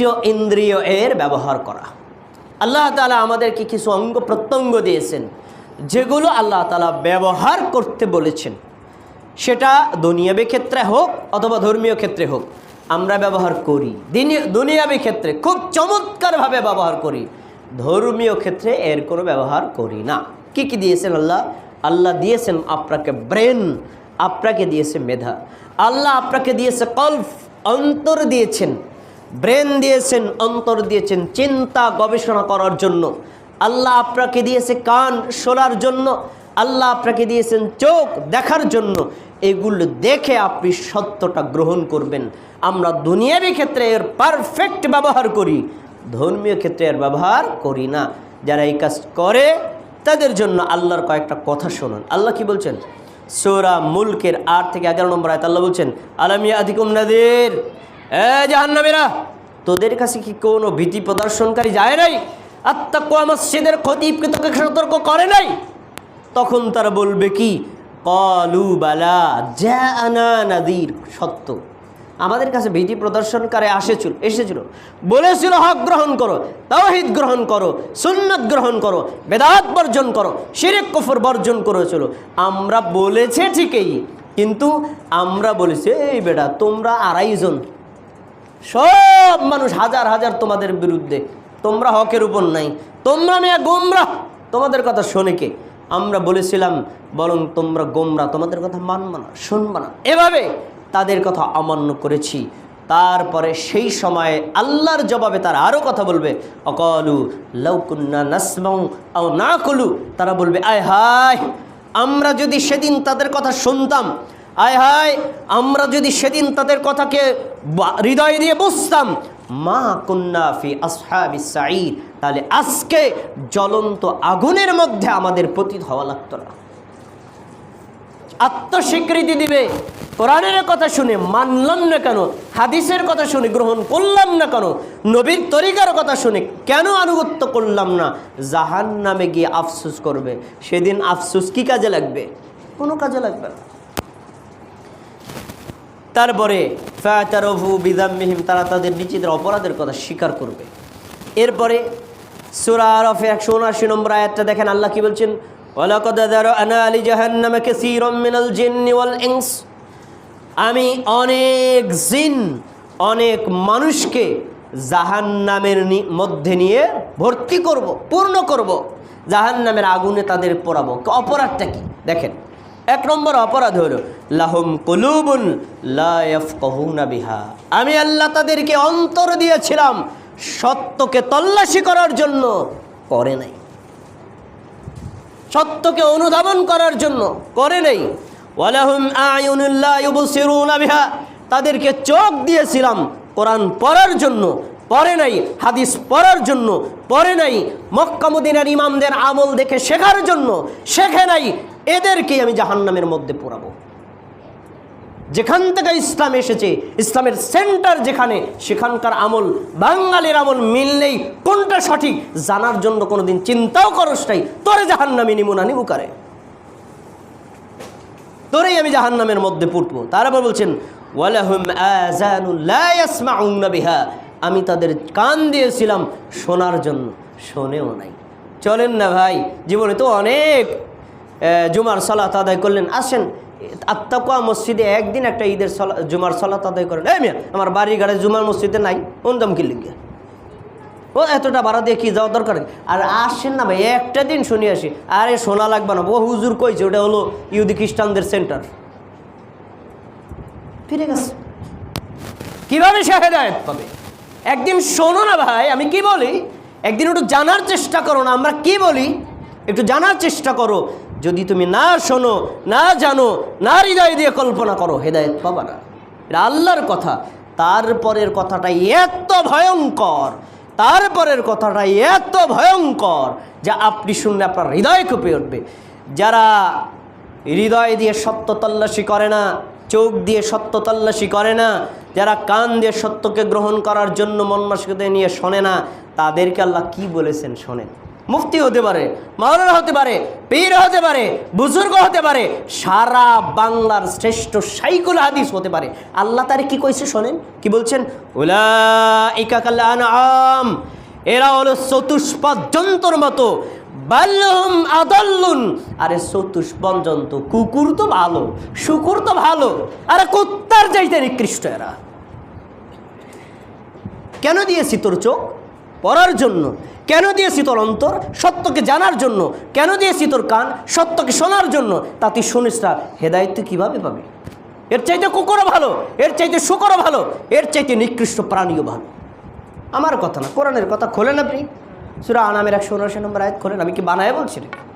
ইন্দ্রিয় এর ব্যবহার করা। আল্লাহ তালা আমাদেরকে কিছু অঙ্গ প্রত্যঙ্গ দিয়েছেন, যেগুলো আল্লাহ তালা ব্যবহার করতে বলেছেন। সেটা দুনিয়াবী ক্ষেত্রে হোক অথবা ধর্মীয় ক্ষেত্রে হোক, আমরা ব্যবহার করি। দিনী- দুনিয়াবী ক্ষেত্রে খুব চমৎকারভাবে ব্যবহার করি। ধর্মীয় ক্ষেত্রে এর কোনো ব্যবহার করি না। কি কি দিয়েছেন আল্লাহ? আল্লাহ দিয়েছেন আপনাকে ব্রেন, আপনাকে দিয়েছে মেধা। আল্লাহ আপনাকে দিয়েছে কল্ফ অন্তর দিয়েছেন। ব্রেন দিয়েছেন, অন্তর দিয়েছেন, চিন্তা গবেষণা করার জন্য। আল্লাহ আপনাকে দিয়েছে কান শোনার জন্য, আল্লাহ আপনাকে দিয়েছেন চোখ দেখার জন্য। এগুলো দেখে আপনি সত্যটা গ্রহণ করবেন। আমরা দুনিয়াবী ক্ষেত্রে এর পারফেক্ট ব্যবহার করি, ধর্মীয় ক্ষেত্রে এর ব্যবহার করি না। যারা এই কাজ করে, তাদের জন্য আল্লাহর কয়েকটা কথা শুনুন। আল্লাহ কি বলছেন? সোরা মুলকের আট থেকে এগারো নম্বর আয়ত আল্লাহ বলছেন আলামিয়া আদিকুম নাদের? এ তোদের কাছে কি কোনো ভীতি প্রদর্শনকারী যায় নাই? আত্মা মসজিদের খতিবকে তোকে সতর্ক করে নাই? তখন তারা বলবে কি? কলু বালা আনা নাদির সত্য। আমাদের কাছে ভীতি প্রদর্শনকারী আসেছিল, এসেছিল। বলেছিল হক গ্রহণ করো, তাওহিদ গ্রহণ করো, সুন্নত গ্রহণ করো, বেদাত বর্জন করো, শিরেক, কফর বর্জন করেছিল। আমরা বলেছে ঠিকই, কিন্তু আমরা বলেছি, এই বেটা, তোমরা আড়াইজন সব মানুষ হাজার হাজার তোমাদের বিরুদ্ধে। তোমরা হকের উপর নাই। তোমরা মেয়া গোমরা। তোমাদের কথা শোনে কে? আমরা বলেছিলাম, বরং তোমরা গোমরা। তোমাদের কথা মানবা না, শুনবা না। এভাবে তাদের কথা অমান্য করেছি। তারপরে সেই সময়ে আল্লাহর জবাবে তারা আরও কথা বলবে। অকলু লৌকুন্না নাসমাউ আও না কলু তারা বলবে, আয় হায়, আমরা যদি সেদিন তাদের কথা শুনতাম আয় হায়, আমরা যদি সেদিন তাদের কথাকে হৃদয় দিয়ে বুঝতাম, মা কুন্না ফি আসহাবি সাঈদ, তাহলে আজকে জ্বলন্ত আগুনের মধ্যে আমাদের পতিত হওয়া লাগতো না। আত্মস্বীকৃতি দিবে, কোরআনের কথা শুনে মানলাম না কেন, হাদিসের কথা শুনে গ্রহণ করলাম না কেন, নবীর তরিকার কথা শুনে কেন আনুগত্য করলাম না জাহান নামে গিয়ে আফসুস করবে, সেদিন আফসুস কি কাজে লাগবে? কোনো কাজে লাগবে না। তারপরে, ফাতারফু বিদাম্মিহিম তারা তাদের নিজেদের অপরাধের কথা স্বীকার করবে। এরপরে, সুরা আরফে একশো উনআশি নম্বর আয়াতটা দেখেন, আল্লাহ কি বলছেন? আমি অনেক জিন, অনেক মানুষকে জাহান্নামের নি- মধ্যে নিয়ে ভর্তি করব, পূর্ণ করব। জাহান্নামের আগুনে তাদের পোড়াবো। অপরাধটা কি? দেখেন এক নম্বর অপরাধ হলো, লাহুম কুলুবুন লা ইয়াফকাহুনা বিহা। আমি আল্লাহ তাদেরকে অন্তর দিয়েছিলাম, সত্যকে তল্লাশি করার জন্য করে নাই। সত্যকে অনুধাবন করার জন্য করে নেই। ওয়ালাহুম আয়ুনুল্লাহ বিহা। তাদেরকে চোখ দিয়েছিলাম, কোরআন পড়ার জন্য পড়ে নাই, হাদিস পড়ার জন্য পড়ে নাই মক্কামুদ্দিনের ইমামদের আমল দেখে শেখার জন্য শেখে নাই এদেরকেই আমি জাহান্নামের মধ্যে পড়াবো। যেখান থেকে ইসলাম এসেছে, ইসলামের সেন্টার যেখানে, সেখানকার আমল, বাঙালির আমল মিললেই কোনটা সঠিক জানার জন্য কোনোদিন চিন্তাও করস নাই। তোরে জাহান্নামি নিমুনা নিমুকারে তোরেই আমি জাহান্নামের মধ্যে পুটবো। তারপর বলছেন আমি তাদের কান দিয়েছিলাম শোনার জন্য, শোনেও নাই। চলেন না ভাই, জীবনে তো অনেক জুমার সালাত আদায় করলেন। আসেন, আত্মাকুয়া মসজিদে একদিন একটা ঈদের সলা জুমার সালাত আদায় করেন। এই মিয়া, আমার বাড়ি ঘাটে জুমার মসজিদে নাই কোন দাম কি লিখে ও, এতটা ভাড়া দিয়ে কি যাওয়া দরকার? আর আসেন না ভাই, একটা দিন শুনে আসি। আরে, শোনা লাগবে না। ও হুজুর কইছে, ওটা হলো ইহুদি খ্রিস্টানদের সেন্টার। ফিরে গেছে। কীভাবে সে হেদায়ত পাবে? একদিন শোনো না ভাই, আমি কি বলি? একদিন একটু জানার চেষ্টা করো না। আমরা কি বলি? একটু জানার চেষ্টা করো। যদি তুমি না শোনো, না জানো, না হৃদয় দিয়ে কল্পনা করো, হেদায়ত পাবা না। এটা আল্লাহর কথা। তারপরের কথাটা এত ভয়ঙ্কর তারপরের কথাটা এত ভয়ঙ্কর যা আপনি শুনলে আপনার হৃদয় কপে উঠবে। যারা হৃদয় দিয়ে সত্য তল্লাশি করে না, চোখ দিয়ে সত্য তল্লাশি করে না, যারা কান দিয়ে সত্যকে গ্রহণ করার জন্য মন নিয়ে শোনে না, তাদেরকে আল্লাহ কি বলেছেন শোনেন। মুফতি হতে পারে, মাওলানা হতে পারে, পীর হতে পারে, বুজুর্গ হতে পারে, সারা বাংলার শ্রেষ্ঠ সাইকুল হাদিস হতে পারে। আল্লাহ তারে কি কইছে শোনেন? কি বলছেন? উলা আম এরা হলো চতুষ্পদ জন্তুর মতো। বাল্যহম আদাল্লুন। আরে চতুষ্পদ জন্তু, কুকুর তো ভালো, শুকুর তো ভালো। আরে কুত্তার যাইতে নিকৃষ্ট এরা। কেন দিয়েছি তোর চোখ? পড়ার জন্য। কেন দিয়ে শীতল অন্তর? সত্যকে জানার জন্য। কেন দিয়ে শীতল কান? সত্যকে শোনার জন্য। তাতে তুই শুনিস কীভাবে পাবি? এর চাইতে কুকুরও ভালো, এর চাইতে শুকরও ভালো, এর চাইতে নিকৃষ্ট প্রাণীও ভালো। আমার কথা না, কোরআনের কথা খোলেন আপনি? সুরা আনামের একশো উনআশি নম্বর আয়াত খোলেন, আমি কি বানায় বলছি নাকি?